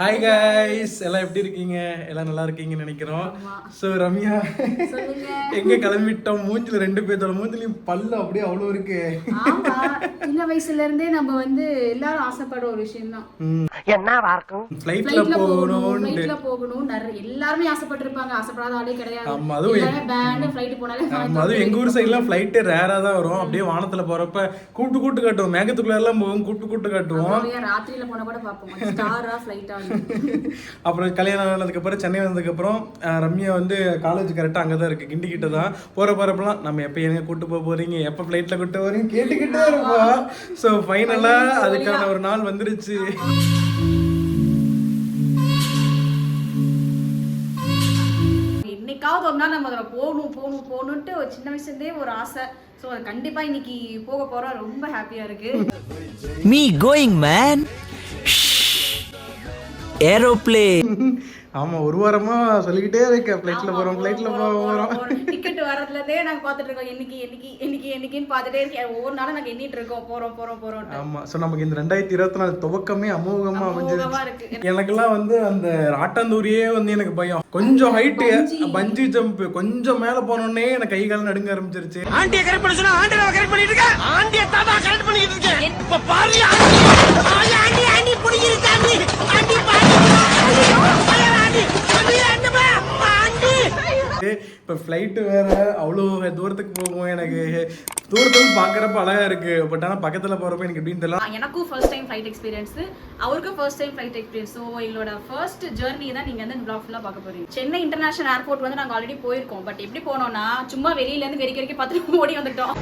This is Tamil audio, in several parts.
ஹாய் கைஸ் எல்லாம் எப்படி இருக்கீங்க? எல்லாம் நல்லா இருக்கீங்கன்னு நினைக்கிறோம். ஸோ ரம்யா எங்க கிளம்பிட்டோம்? மூஞ்சில ரெண்டு பேர்த்தோட மூஞ்சிலையும் பல்லு அப்படியே அவ்வளோ இருக்கு. சின்ன வயசுல இருந்தே நம்ம வந்து எல்லாரும் ஆசைப்படுற ஒரு விஷயம் தான் ஃப்ளைட்ல ஃபிளைட்ல போகணும் போகணும்னு. ஃபிளைட்ல போகணும் நிறைய எல்லாருமே ஆசைப்பட்டிருப்பாங்க. ஆசைப்படாத ஆளே கிடையாது. ஆமா, அதுவும் எல்லாமே பேண்ட் ஃபிளைட் போனாலே அதுவும் எங்க ஊர் சைட்லாம் ஃப்ளைட்டு ரேரா தான் வரும். அப்படியே வானத்துல போறப்ப கூட்டு கூட்டு காட்டுவோம். மேகத்துக்குள்ள எல்லாம் போகும் கூட்டு கூட்டு காட்டுவோம். ராத்திரியில போனா கூட பாப்போம் ஸ்டாரா ஃபிளைட்டா அப்புறம் கல்யாணம் ஆனதுக்கு அப்புறம் சென்னை வந்ததுக்கு அப்புறம் ரம்யா வந்து காலேஜ் கரெக்டாக அங்கே தான் இருக்கு. கிண்டி கிட்ட தான் போற போறப்பலாம் நம்ம எப்போ எங்க கூட்டு போக போறீங்க? எப்போ ஃப்ளைட்ல கூட்டு போறீங்க? கேட்டுக்கிட்டே இருப்போம். ஸோ ஃபைனலா அதுக்கான ஒரு நாள் வந்துருச்சு. என்னைக்காவது ஒரு நாள் நம்ம அதில் போகணும் போகணும் போகணுன்ட்டு ஒரு சின்ன வயசுல இருந்தே ஒரு ஆசை. ஸோ அது கண்டிப்பா இன்னைக்கு போக போறோம். ரொம்ப ஹாப்பியா இருக்கு. Me going, man. Aeroplane. ஆமா ஒரு வாரமா சொல்லிக்கிட்டே இருக்கேன். ஃப்ளைட்ல போறோம் ஃப்ளைட்ல போறோம் டிக்கெட் வரதுல இருந்தே நாங்க பாத்துட்டு இருக்கோம் என்னைக்கு என்னைக்கு என்னைக்கு என்னைக்குன்னு பாத்துட்டே இருக்கேன். ஒவ்வொரு நாளும் நாங்க எண்ணிட்டு இருக்கோம் போறோம் போறோம் போறோம் ஆமா ஸோ நமக்கு இந்த ரெண்டாயிரத்தி இருபத்தி நாலு துவக்கமே அமோகமா இருக்கு. எனக்கெல்லாம் வந்து அந்த ஆட்டாந்தூரியே வந்து எனக்கு பயம். கொஞ்சம் ஹைட்டு பஞ்சி. ஜம்ப் கொஞ்சம் மேல போனோடனே எனக்கு கை கால் நடுங்க ஆரம்பிச்சிருச்சு. ஆண்டிய கரெக்ட் பண்ண சொன்னா ஆண்டிய கரெக்ட் பண்ணிட்டு இருக்க? ஆண்டிய தாத்தா ஃப்ளைட்டு வேறு அவ்வளோ தூரத்துக்கு போகும் எனக்கு. தூரத்துல பார்க்குறப்ப அழகாக இருக்குது பட் ஆனால் பக்கத்தில் போகிறப்ப எனக்கு எப்படின்னு தெரியல. எனக்கும் ஃபர்ஸ்ட் டைம் ஃப்ளைட் எக்ஸ்பீரியன்ஸ் அவருக்கும் first time flight experience so எங்களோட ஃபர்ஸ்ட் ஜேர்னி தான் நீங்கள் வந்து இந்த பிளாக் ஃபுல்லாக பார்க்க போகிறீங்க சென்னை இன்டர்நேஷனல் ஏர்போர்ட் வந்து நாங்கள் ஆல்ரெடி போயிருக்கோம். பட் எப்படி போனோம்னா சும்மா வெளியிலேருந்து வெறிக்க வெறிக்க பார்த்துட்டு ஓடி வந்துட்டோம்.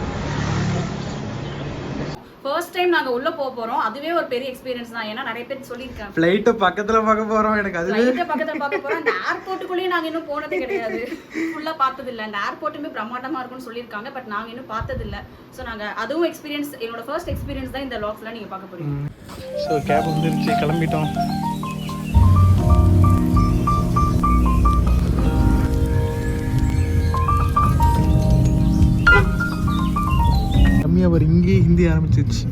ஃபர்ஸ்ட் டைம் நாங்க உள்ள போக போறோம். அதுவே ஒரு பெரிய எக்ஸ்பீரியன்ஸ் தான். ஏன்னா நிறைய பேர் சொல்லியிருக்காங்க. ஃப்ளைட்டை பக்கத்தில் பார்க்க போகிறோம் எனக்கு அதுவே ஃப்ளைட்டை பக்கத்துல பார்க்க போறோம். அந்த ஏர்போர்ட்டுக்குள்ளேயே நாங்க இன்னும் போனதே கிடையாது. ஃபுல்லா பார்த்தது இல்ல அந்த ஏர்போர்ட்டுமே பிரம்மாண்டமா இருக்கும்னு சொல்லியிருக்காங்க. பட் நாங்க இன்னும் பார்த்தது இல்ல ஸோ நாங்க அதுவும் எக்ஸ்பீரியன்ஸ் என்னோட ஃபர்ஸ்ட் எக்ஸ்பீரியன்ஸ் தான் இந்த லாக்ஸ்ல நீங்க பார்க்க போறீங்க. ஸோ கேப் வந்துருச்சு. கிளம்பிட்டோம். அவர் இங்கே ஹிந்தி ஆரம்பிச்சிருச்சு.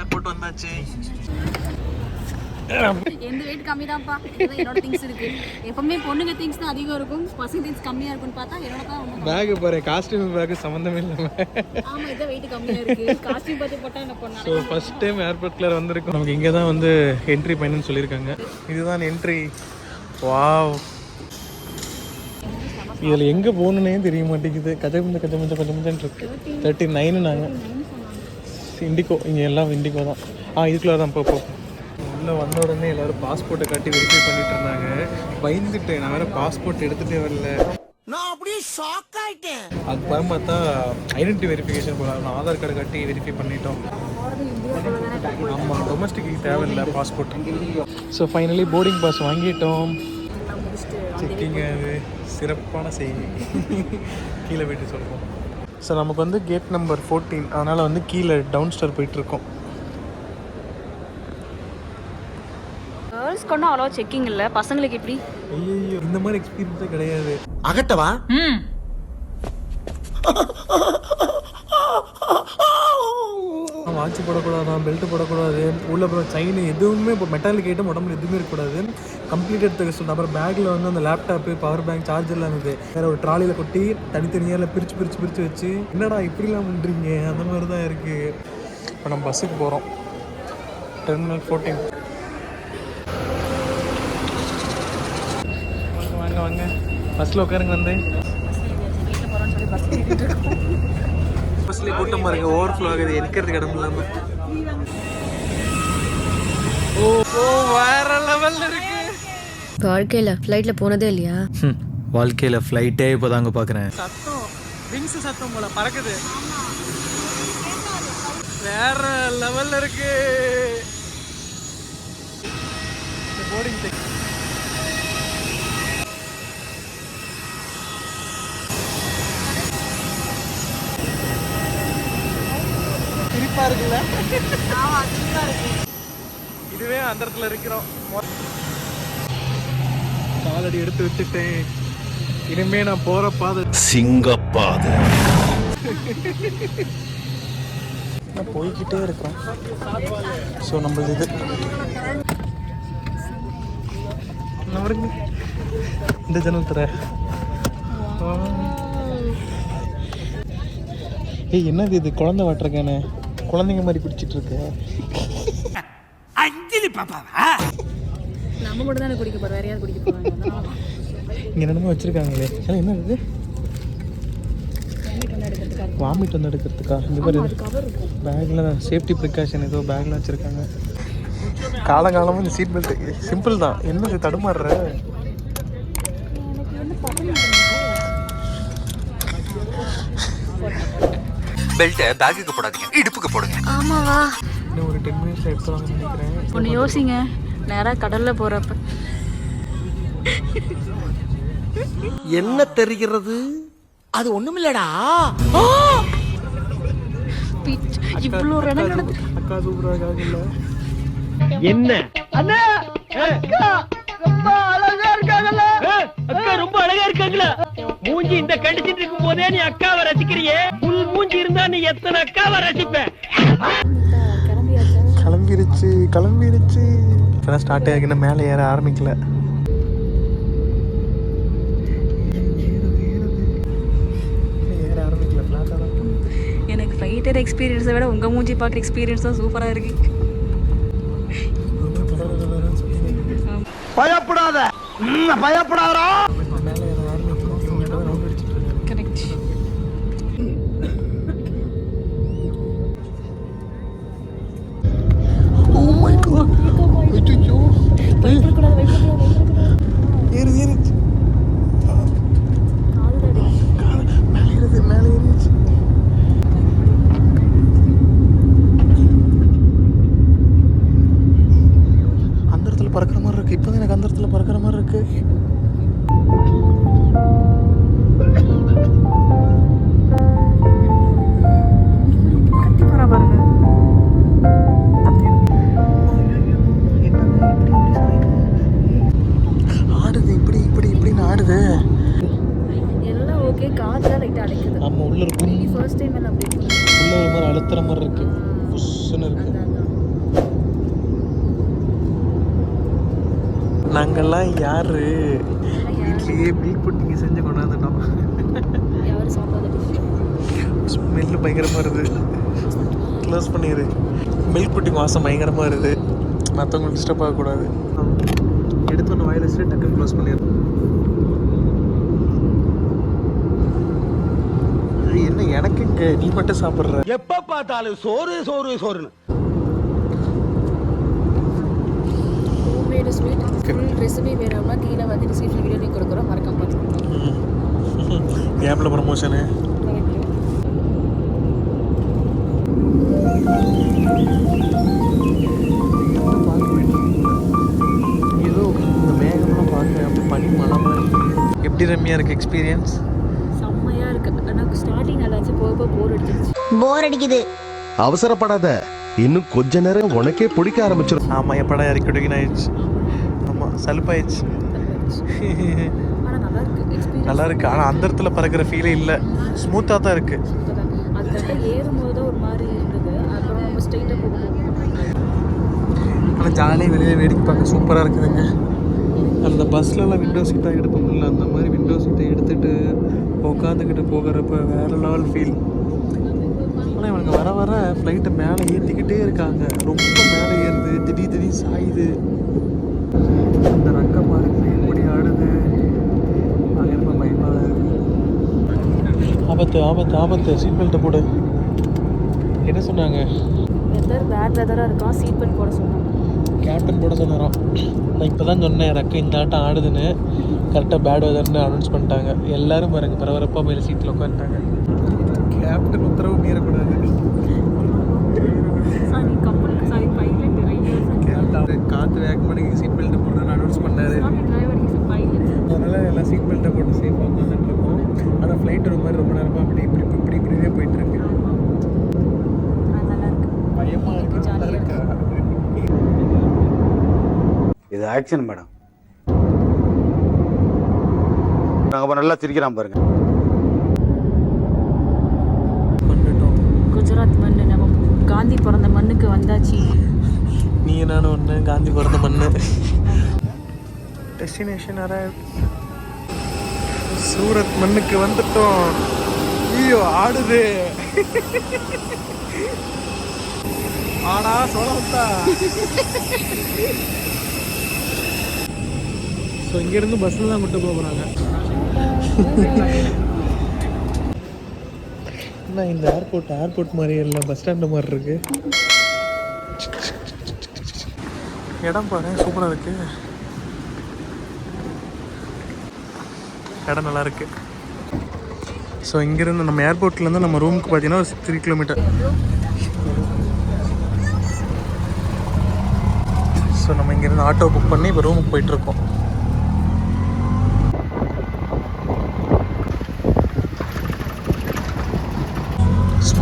ஏர்போர்ட் வந்தாச்சு. எந்த வெயிட் கம்மி தான்ப்பா என்னோட திங்ஸ் இருக்கு. எப்பவுமே பொண்ணுங்க திங்ஸ் தான் அதிகம் இருக்கும். பசங்க திங்ஸ் கம்மியா இருக்கும்னு பார்த்தா என்னோட தான் பேக் பாரு காஸ்டியூம் பேக் சம்மந்தமே இல்லாமல் ஆமா இதான் வெயிட் கம்மியா இருக்கு. காஸ்டியூம் பார்த்து போட்டா என்ன ஸோ பண்ணாலும் ஃபர்ஸ்ட் டைம் ஏர்போர்ட்ல வந்திருக்கோம் நமக்கு இங்கே தான் வந்து என்ட்ரி பண்ணணும்னு சொல்லியிருக்காங்க. இதுதான் என்ட்ரி வாவ் இதில் எங்கே போகணுன்னே தெரிய மாட்டேங்குது கஜமுஞ்ச கஜமுஞ்ச கஜமுஞ்சன் இருக்கு. தேர்ட்டி நைனு நாங்கள் இண்டிகோ இங்கே எல்லாம் இண்டிகோ தான். ஆ இதுக்குள்ளே தான் போ போ. உள்ளே வந்த உடனே எல்லாரும் பாஸ்போர்ட்டை காட்டி வெரிஃபை பண்ணிட்டு இருந்தாங்க. பயந்துட்டேன். நான் வேறு பாஸ்போர்ட் எடுத்துகிட்டே வரல. நான் அப்படியே ஷாக் ஆயிட்டேன். அது பரம் பார்த்தா ஐடென்டி வெரிஃபிகேஷன் போகலாம் நான் ஆதார் கார்டு காட்டி வெரிஃபை பண்ணிட்டோம். ஆமாம் டொமஸ்டிக் தேவையில்லை passport so finally boarding pass வாங்கிட்டோம். செக்கிங் அது. சிறப்பான செய்தி. கீழே போயிட்டு சொல்லுவோம். ஸோ நமக்கு வந்து கேட் நம்பர் ஃபோர்டீன் அதனால் வந்து கீழே டவுன் ஸ்டார் போயிட்டுருக்கோம் கேர்ள்ஸ் கொண்டும் அவ்வளோ செக்கிங் இல்ல. பசங்களுக்கு எப்படி? ஐயோ இந்த மாதிரி எக்ஸ்பீரியன்ஸே கிடையாது. அகட்டவா? வாட்ச் போடக்கூடாதான் பெல்ட் போடக்கூடாது. உள்ள அப்புறம் செயின் எதுவுமே இப்போ மெட்டாலிக் ஐட்டம் உடம்புல எதுவுமே இருக்கக்கூடாது. கம்ப்ளீட் எடுத்து சொல்லிட்டு அப்புறம் பேக்கில் வந்து அந்த லேப்டாப்பு பவர் பேங்க் சார்ஜர்லாம் இருந்தது வேறு ஒரு ட்ராலியில் கொட்டி தனித்தனியாக பிரித்து பிரித்து பிரித்து வச்சு என்னடா இப்படிலாம் பண்ணுறீங்க அந்த மாதிரி தான் இருக்குது இப்போ நம்ம பஸ்ஸுக்கு போகிறோம் டெர்மினல் ஃபோர்டீன் வாங்க வாங்க வாங்க. பஸ்ஸில் உட்காருங்க வந்து. பஸ்லேயே கூட்டம் பாருங்க ஓவர் ஃப்ளோ ஆகுது இருக்கிறதுக்கு இடம் இல்லாம. ஓ ஓ வேற லெவல்ல இருக்கு. வாழ்க்கையில ஃப்ளைட்ல போனதே இல்லையா? வாழ்க்கையில ஃப்ளைட்டே இப்போதாங்க பார்க்குறேன் சத்தம் விங்ஸ் சத்தம் போல பறக்குது. வேற லெவல்ல இருக்கு. போர்டிங் சிரிப்பா இருக்குல்ல? இதுவே அந்த இடத்துல இருக்கிறோம். காலடி எடுத்து வச்சுட்டேன். இனிமே நான் போற பாதை. சிங்கப்பாதை. போய்கிட்டே இருக்கோம் ஸோ நம்மளது இது. இந்த ஜன்னல் தர ஏய் என்னது இது? குழந்தை வாட்டுறக்கானே குழந்தைங்க மாதிரி பிடிச்சிட்டு இருக்க. அஞ்சலி பாப்பாவா? நம்ம மட்டும் தானே குடிக்க போறோம். வேற யாரும் குடிக்க போறாங்க? இங்கே என்னமோ வச்சிருக்காங்களே. ஏன்னா என்ன இது? வாமிட் வந்து எடுக்கிறதுக்கா? இந்த மாதிரி பேக்கில் சேஃப்டி ப்ரிகாஷன் ஏதோ பேக்கில் வச்சுருக்காங்க. காலங்காலமாக இந்த சீட் பெல்ட் சிம்பிள் தான். என்னது தடுமாறுற? பெல்ட்டை பேக்குக்கு போடாதீங்க. இடுப்புக்கு போடுங்க. ஆமாவா? இன்னும் ஒரு டென் மினிட்ஸ் எடுத்துவாங்கன்னு நினைக்கிறேன். ஒன்று யோசிங்க. நேராக கடலில் போகிறப்ப என்ன தெரிகிறது? அது ஒண்ணுமில்லடா. இவ்வளோ நடந்து அக்கா சூப்பராக என்ன? அண்ணா! அக்கா! ரொம்ப அழகா இருக்காங்கல்ல. அக்கா ரொம்ப அழகா இருக்காங்களா? மூஞ்சி இந்த கண்டிச்சிட்டு இருக்கும் போதே நீ அக்காவை ரசிக்கிறியே. மூஞ்சி இருந்தா நீ எத்தனை அக்காவை ரசிப்ப கிளம்பிருச்சு கிளம்பிருச்சு. இப்போதான் ஸ்டார்ட் ஆகினா மேலே ஏற ஆரம்பிக்கல. எனக்கு ஃபைட்டர் எக்ஸ்பீரியன்ஸை விட உங்கள் மூஞ்சி பார்க்குற எக்ஸ்பீரியன்ஸ் தான் சூப்பராக இருக்கு. பயப்படாத. பயப்படாதா நாங்கள்லாம் நாங்கெல்லாம் யாரு? வீட்லயே மில்க் புட்டிங்க செஞ்சு கொண்டாந்துட்டோம். ஸ்மெல்லு பயங்கரமாக இருக்குது க்ளோஸ் பண்ணிடு மில்க் புட்டிங் வாசம் பயங்கரமாக இருக்குது மற்றவங்களுக்கு டிஸ்டர்ப் ஆகக்கூடாது. எடுத்து ஒன்று வாயில் வச்சுட்டு டக்குன்னு க்ளோஸ் பண்ணிடுறேன் இங்கே நீ மட்டும் சாப்பிட்ற. எப்ப பார்த்தாலும் சோறு சோறு சோறுன்னு. ரெசிபி வேணும்னா கீழே வந்து டிஸ்கிரிப்ஷன் வீடியோ லிங்க் கொடுக்குறோம். மறக்காம பார்த்துக்கோங்க. கேப்பில் ப்ரமோஷனு ஏதோ இந்த மேகம்லாம் பார்க்க அப்படி பனி மழை மாதிரி. எப்படி ரம்யா இருக்கு எக்ஸ்பீரியன்ஸ் செம்மையாக இருக்குது நல்லா இருந்துச்சு போக போக போர் அடிச்சிருச்சு. போர் அடிக்குது. அவசரப்படாத. இன்னும் கொஞ்ச நேரம் உனக்கே பிடிக்க ஆரம்பிச்சிடும் ஆமாம் எப்படா இறக்கிடுங்கன்னு ஆயிடுச்சு. ஆமாம் சலுப்பாயிடுச்சு. நல்லா இருக்கு. எக்ஸ்பீரியன்ஸ் நல்லா இருக்கு. ஆனால் அந்த இடத்துல பறக்கிற ஃபீலே இல்லை. ஸ்மூத்தாக தான் இருக்கு. ஆனால் ஜாலியாக வெளியே வேடிக்கை பார்க்க சூப்பராக இருக்குதுங்க. அந்த பஸ்லலாம் விண்டோ சீட்டாக எடுப்போம்ல அந்த மாதிரி விண்டோ சீட்டை எடுத்துகிட்டு உட்காந்துக்கிட்டு போகிறப்ப வேறு லெவல் ஃபீல் ஆனால் இவனுங்க வர வர ஃப்ளைட்டை மேலே ஏற்றிக்கிட்டே இருக்காங்க. ரொம்ப மேலே ஏறுது. திடீர் திடீர் சாயுது. அந்த ரக்க பாருங்க எப்படி ஆடுது. பயங்கரமாக பயமாக இருக்கு. ஆபத்து ஆபத்து ஆபத்து. சீட் பெல்ட்டை போடு. என்ன சொன்னாங்க? வெதர் பேட் வெதராக இருக்கான் சீட் பெல்ட் போட சொன்னாங்க. கேப்டன் போட சொன்னாராம் நான் இப்போ தான் சொன்னேன் ரெக்க இந்த ஆட்டம் ஆடுதுன்னு. கரெக்டாக பேட் வெதர்னு அனௌன்ஸ் பண்ணிட்டாங்க. எல்லாரும் பாருங்க பரபரப்பாக மேலே சீட்டில் உட்காந்துட்டாங்க கேப்டன் உத்தரவு மீறக்கூடாது. காற்று வேகமாக சீட் பெல்ட் போடுறேன்னு அனௌன்ஸ் பண்ணாரு. அதனால் எல்லாம் சீட் பெல்ட்டை போட்டு சேஃபாக உட்காந்துட்டு இருக்கோம் ஆனால் ஃப்ளைட் ஒரு மாதிரி ரொம்ப நேரமாக அப்படி இப்படி இப்படி இப்படி இப்படியே போயிட்டு இருக்கு நல்லா இருக்கு பயமாக இருக்கு நல்லா இருக்கா இது ஆக்ஷன் மேடம். நாங்கள் நல்லா சிரிக்கிறான் பாருங்க. கொண்டுட்டோம். குஜராத் மண்ணு நம்ம காந்தி பிறந்த மண்ணுக்கு வந்தாச்சு. நீ நானும் ஒன்று காந்தி பிறந்த மண்ணு. டெஸ்டினேஷன் சூரத் மண்ணுக்கு வந்துட்டோம். ஐயோ ஆடுது. ஆடா சோழத்தா ஸோ இங்கேருந்து பஸ்ஸில் தான் கூட்டு போக போகிறாங்க என்ன இந்த ஏர்போர்ட் ஏர்போர்ட் மாதிரி இல்லை பஸ் ஸ்டாண்டு மாதிரி இருக்கு? இடம் பாரு சூப்பராக இருக்கு. இடம் நல்லா இருக்கு. ஸோ இங்கேருந்து நம்ம ஏர்போர்ட்லேருந்து நம்ம ரூமுக்கு பார்த்தீங்கன்னா ஒரு த்ரீ கிலோமீட்டர் ஸோ நம்ம இங்கேருந்து ஆட்டோ புக் பண்ணி இப்போ ரூமுக்கு போயிட்டுருக்கோம்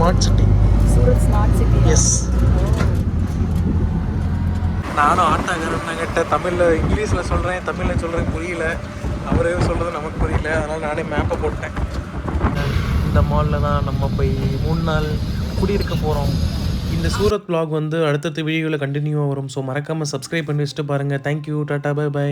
smart city Surat smart city yes நானும் ஆட்டோக்காரன்கிட்ட தமிழில் இங்கிலீஷில் சொல்கிறேன் தமிழில் சொல்கிறேன் புரியல. அவரே சொல்கிறது நமக்கு புரியல. அதனால் நானே மேப்பை போட்டேன். இந்த மாலில் தான் நம்ம போய் மூணு நாள் குடியிருக்க போகிறோம் இந்த சூரத் vlog வந்து அடுத்தடுத்த வீடியோவில் கண்டினியூவாக வரும். ஸோ மறக்காமல் சப்ஸ்கிரைப் பண்ணி வச்சுட்டு பாருங்கள் தேங்க்யூ டாட்டா பை பை